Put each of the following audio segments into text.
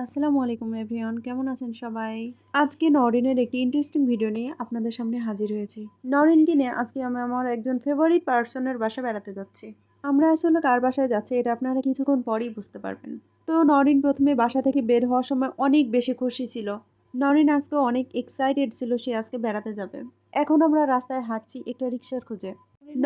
আসসালামু আলাইকুম এভরিওয়ান, কেমন আছেন সবাই? আজকে নরিনের একটি ইন্টারেস্টিং ভিডিও নিয়ে আপনাদের সামনে হাজির হয়েছি। নরিনকে নিয়ে? আজকে আমি আমার একজন ফেভারিট পার্সনের বাসা বেড়াতে যাচ্ছি। আমরা আসলে কার বাসায় যাচ্ছি এটা আপনারা কিছুক্ষণ পরেই বুঝতে পারবেন। তো নরিন প্রথমে বাসা থেকে বের হওয়ার সময় অনেক বেশি খুশি ছিল। নরিন আজকে অনেক এক্সাইটেড ছিল সে আজকে বেড়াতে যাবে। এখন আমরা রাস্তায় হাঁটছি একটা রিক্সার খোঁজে।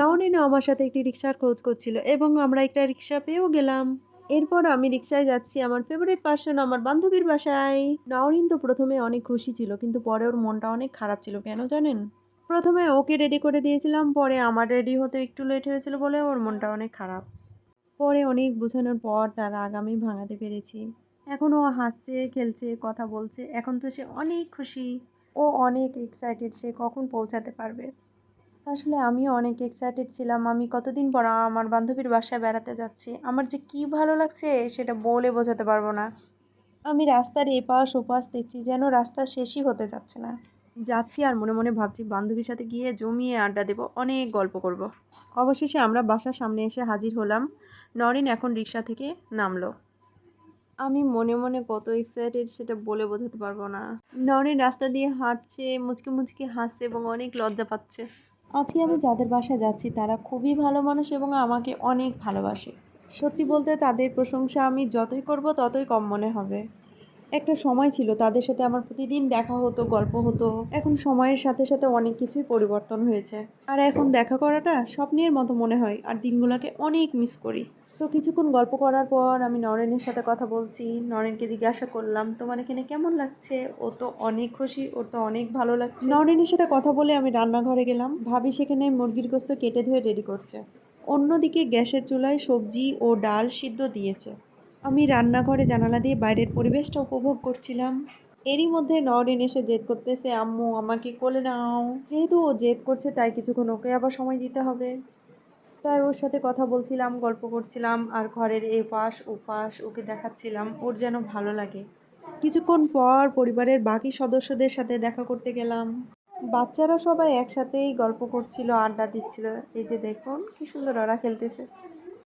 নরিনও আমার সাথে একটি রিক্সার খোঁজ করছিল এবং আমরা একটা রিক্সা পেয়েও গেলাম। এরপর আমি রিক্সায় যাচ্ছি। আমার ফেভারিট পার্সন আমার বান্ধবীর বাসায়। নওরিন তো প্রথমে অনেক খুশি ছিল, কিন্তু পরে ওর মনটা অনেক খারাপ ছিল, কেন জানেন? প্রথমে ওকে রেডি করে দিয়েছিলাম, পরে আমার রেডি হতে একটু লেট হয়েছিল বলে ওর মনটা অনেক খারাপ। পরে অনেক বোঝানোর পর তার রাগ আমি ভাঙাতে পেরেছি। এখন ও হাসছে, খেলছে, কথা বলছে, এখন তো সে অনেক খুশি। ও অনেক এক্সাইটেড সে কখন পৌঁছাতে পারবে। আসলে আমিও অনেক এক্সাইটেড ছিলাম। আমি কতদিন পর আমার বান্ধবীর বাসায় বেড়াতে যাচ্ছি। আমার যে কি ভালো লাগছে সেটা বলে বোঝাতে পারব না। আমি রাস্তার এপাশ ওপাশ দেখছি যেন রাস্তা শেষই হতে যাচ্ছে না। যাচ্ছি আর মনে মনে ভাবছি বান্ধবীর সাথে গিয়ে জমিয়ে আড্ডা দেবো অনেক গল্প করব। অবশেষে আমরা বাসার সামনে এসে হাজির হলাম। নরিন এখন রিক্সা থেকে নামলো। আমি মনে মনে কত এক্সাইটেড সেটা বলে বোঝাতে পারব না। নরিন রাস্তা দিয়ে হাঁটছে মুচকে মুচকি হাসছে এবং অনেক লজ্জা পাচ্ছে। আজকে আমি যাদের বাসায় যাচ্ছি, তারা খুবই ভালো মানুষ এবং আমাকে অনেক ভালোবাসে। সত্যি বলতে তাদের প্রশংসা আমি যতই করব, ততই কম মনে হবে। একটা সময় ছিল, তাদের সাথে আমার প্রতিদিন দেখা হতো, গল্প হতো। এখন সময়ের সাথে সাথে অনেক কিছুই পরিবর্তন হয়েছে। আর এখন দেখা করাটা স্বপ্নের মতো মনে হয়, আর দিনগুলোকে অনেক মিস করি। তো কিছুক্ষণ গল্প করার পর আমি নরেনের সাথে কথা বলছি। নরেনকে জিজ্ঞাসা করলাম, তোমার এখানে কেমন লাগছে? ও তো অনেক খুশি, ওর তো অনেক ভালো লাগছে। নরেনের সাথে কথা বলে আমি রান্নাঘরে গেলাম। ভাবি সেখানে মুরগির গোস্ত কেটে ধুয়ে রেডি করছে। অন্যদিকে গ্যাসের চুলায় সবজি ও ডাল সিদ্ধ দিয়েছে। আমি রান্নাঘরে জানালা দিয়ে বাইরের পরিবেশটা উপভোগ করছিলাম। এরই মধ্যে নরেন এসে জেদ করতেছে, আম্মু, আমাকে কোলে নাও। যেহেতু ও জেদ করছে, তাই কিছুক্ষণ ওকে আবার সময় দিতে হবে। তাই ওর সাথে কথা বলছিলাম, গল্প করছিলাম আর ঘরের এ পাশ ও পাশ ওকে দেখাচ্ছিলাম। ওর যেন ভালো লাগে। কিছুক্ষণ পর পরিবারের বাকি সদস্যদের সাথে দেখা করতে গেলাম। বাচ্চারা সবাই একসাথেই গল্প করছিল, আড্ডা দিচ্ছিল। এই যে দেখুন, কি সুন্দর ওরা খেলতেছে।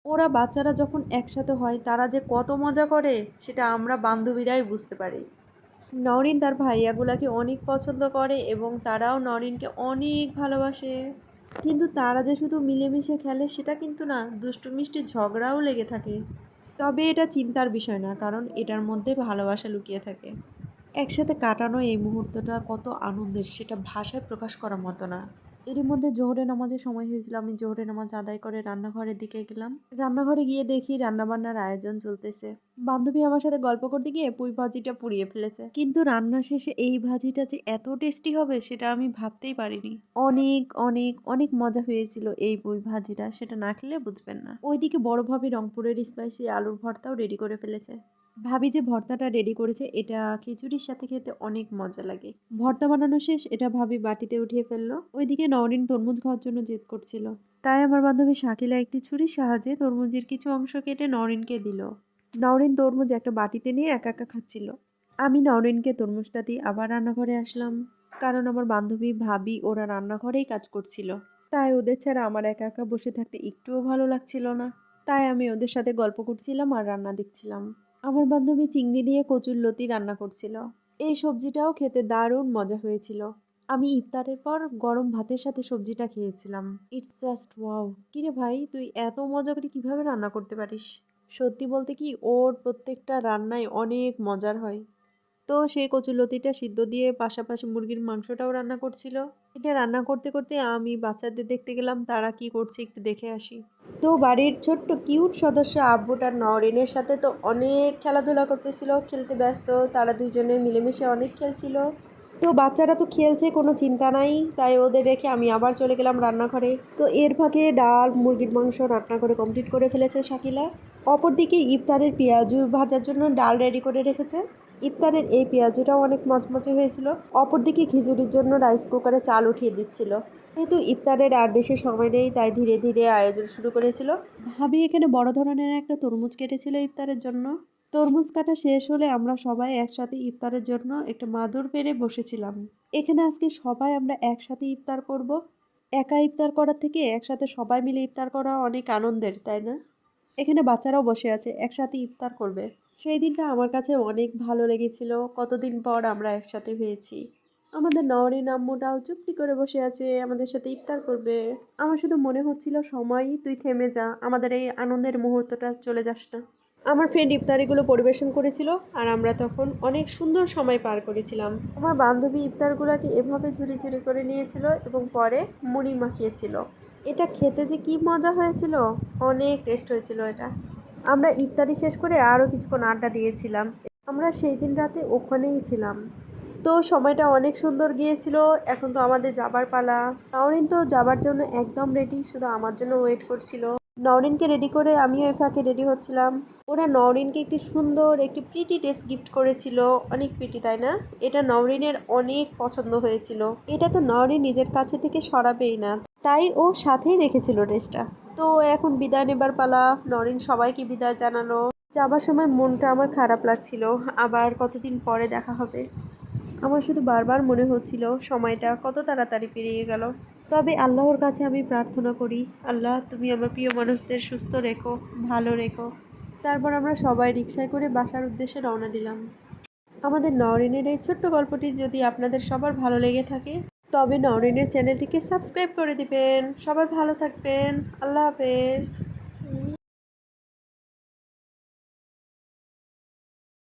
ওরা বাচ্চারা যখন একসাথে হয়, তারা যে কত মজা করে, সেটা আমরা বান্ধবীরাই বুঝতে পারি। নরিন তার ভাইয়াগুলাকে অনেক পছন্দ করে এবং তারাও নরিনকে অনেক ভালোবাসে। কিন্তু তারা যে শুধু মিলেমিশে খেলে সেটা কিন্তু না, দুষ্টু মিষ্টি ঝগড়াও লেগে থাকে। তবে এটা চিন্তার বিষয় না, কারণ এটার মধ্যে ভালোবাসা লুকিয়ে থাকে। একসাথে কাটানো এই মুহূর্তটা কত আনন্দের, সেটা ভাষায় প্রকাশ করার মতো না। এরই মধ্যে জোহরে নামাজের সময় হয়েছিল, আমি জোহরে নামাজ আদায় করে রান্নাঘরের দিকে গেলাম। রান্নাঘরে গিয়ে দেখি রান্নাবান্নার আয়োজন চলতেছে। বান্ধবী আমার সাথে গল্প করতে গিয়ে পুঁই ভাজিটা পুড়িয়ে ফেলেছে। কিন্তু রান্না শেষে এই ভাজিটা যে এত টেস্টি হবে, সেটা আমি ভাবতেই পারিনি। অনেক অনেক অনেক মজা হয়েছিল এই পুঁই ভাজিটা, সেটা না খেলে বুঝবেন না। ওইদিকে বড় ভাবি রংপুরের স্পাইসি আলুর ভর্তাও রেডি করে ফেলেছে। ভাবি যে ভর্তাটা রেডি করেছে, এটা খিচুড়ির সাথে খেতে অনেক মজা লাগে। ভর্তা বানানো শেষ, এটা ভাবি বাটিতে উঠিয়ে ফেলল। ওইদিকে নরিন তরমুজ খাওয়ার জন্য জেদ করছিল। তাই আমার বান্ধবী শাকিলা একটি ছুরির সাহায্যে তরমুজের কিছু অংশ কেটে নরিনকে দিল। নরিন তরমুজ একটা বাটিতে নিয়ে একা একা খাচ্ছিল। আমি নরিনকে তরমুজটা দিয়ে আবার রান্নাঘরে আসলাম। কারণ আমার বান্ধবী, ভাবি, ওরা রান্নাঘরেই কাজ করছিল। তাই ওদের ছাড়া আমার একা একা বসে থাকতে একটুও ভালো লাগছিল না। তাই আমি ওদের সাথে গল্প করছিলাম আর রান্না দেখছিলাম। আমার বান্ধবী চিংড়ি দিয়ে কচুর লতি রান্না করছিল। এই সবজিটাও খেতে দারুণ মজা হয়েছিল। আমি ইফতারের পর গরম ভাতের সাথে সবজিটা খেয়েছিলাম। ইটস জাস্ট ওয়াও কিরে ভাই, তুই এত মজা করে কীভাবে রান্না করতে পারিস? সত্যি বলতে কি, ওর প্রত্যেকটা রান্নায় অনেক মজার হয়। তো সেই কচুলতিটা সিদ্ধ দিয়ে পাশাপাশি মুরগির মাংসটাও রান্না করছিল। এটা রান্না করতে করতে আমি বাচ্চাদের দেখতে গেলাম, তারা কি করছে একটু দেখে আসি। তো বাড়ির ছোট্ট কিউট সদস্য আব্বুটার নরেনের সাথে তো অনেক খেলাধুলা করতেছিল, খেলতে ব্যস্ত, তারা দুইজনে মিলেমিশে অনেক খেলছিল। তো বাচ্চারা তো খেলছে, কোনো চিন্তা নাই, তাই ওদের রেখে আমি আবার চলে গেলাম রান্নাঘরে। তো এর ফাঁকে ডাল, মুরগির মাংস রান্না করে কমপ্লিট করে ফেলেছে শাকিলা। অপরদিকে ইফতারের পেঁয়াজু ভাজার জন্য ডাল রেডি করে রেখেছে। ইফতারের এই পেঁয়াজুটাও অনেক মচমচে হয়েছিল। অপরদিকে খিচুড়ির জন্য রাইস কুকারে চাল উঠিয়ে দিচ্ছিল। যেহেতু ইফতারের আর বেশি সময় নেই, তাই ধীরে ধীরে আয়োজন শুরু করেছিল। ভাবি, এখানে বড় ধরনের একটা তরমুজ কেটেছিল ইফতারের জন্য। তরমুজ কাটা শেষ হলে আমরা সবাই একসাথে ইফতারের জন্য একটা মাদুর পেরে বসেছিলাম। এখানে আজকে সবাই আমরা একসাথে ইফতার করব। একা ইফতার করার থেকে একসাথে সবাই মিলে ইফতার করা অনেক আনন্দের, তাই না? এখানে বাচ্চারাও বসে আছে, একসাথে ইফতার করবে। সেই দিনটা আমার কাছে অনেক ভালো লেগেছিল। কতদিন পর আমরা একসাথে হয়েছি। আমাদের নওরিন আম্মুটাও চুপটি করে বসে আছে, আমাদের সাথে ইফতার করবে। আমার শুধু মনে হচ্ছিল সময় তুই থেমে যা। আমাদের এই আনন্দের মুহূর্তটা চলে যাস না। আমার ফ্রেন্ড ইফতারিগুলো পরিবেশন করেছিল আর আমরা তখন অনেক সুন্দর সময় পার করেছিলাম। আমার বান্ধবী ইফতারগুলোকে এভাবে ঝুড়ি ঝুড়ি করে নিয়েছিল এবং পরে মুড়ি মাখিয়েছিল। এটা খেতে যে কি মজা হয়েছিল? অনেক টেস্ট হয়েছিল এটা। আমরা ইফতারি শেষ করে আরও কিছুক্ষণ আড্ডা দিয়েছিলাম। আমরা সেই দিন রাতে ওখানেই ছিলাম। তো সময়টা অনেক সুন্দর গিয়েছিল। এখন তো আমাদের যাবার পালা। নওরিন তো যাবার জন্য একদম রেডি শুধু আমার জন্য ওয়েট করছিল। নওরিনকে রেডি করে আমিও এফাকে রেডি হচ্ছিলাম। ওরা নওরিনকে একটি সুন্দর, একটি প্রিটি ড্রেস গিফট করেছিল। অনেক প্রিটি তাই না? এটা নওরিনের অনেক পছন্দ হয়েছিল। এটা তো নওরিন নিজের কাছে থেকে সরাবেই না। তাই ও সাথেই রেখেছিল ড্রেসটা। তো এখন বিদায় নেবার পালা। নরেন সবাইকে বিদায় জানালো। যাবার সময় মনটা আমার খারাপ লাগছিল। আবার কতদিন পরে দেখা হবে? আমার শুধু বারবার মনে হচ্ছিল সময়টা কত তাড়াতাড়ি পেরিয়ে গেল। তবে আল্লাহর কাছে আমি প্রার্থনা করি, আল্লাহ তুমি আমার প্রিয় মানুষদের সুস্থ রেখো, ভালো রেখো। তারপর আমরা সবাই রিক্সায় করে বাসার উদ্দেশ্যে রওনা দিলাম। আমাদের নরেনের এই ছোট্ট গল্পটি যদি আপনাদের সবার ভালো লেগে থাকে তবে নরিনের চ্যানেলটিকে সাবস্ক্রাইব করে দিবেন। সবাই ভালো থাকবেন। আল্লাহ হাফেজ।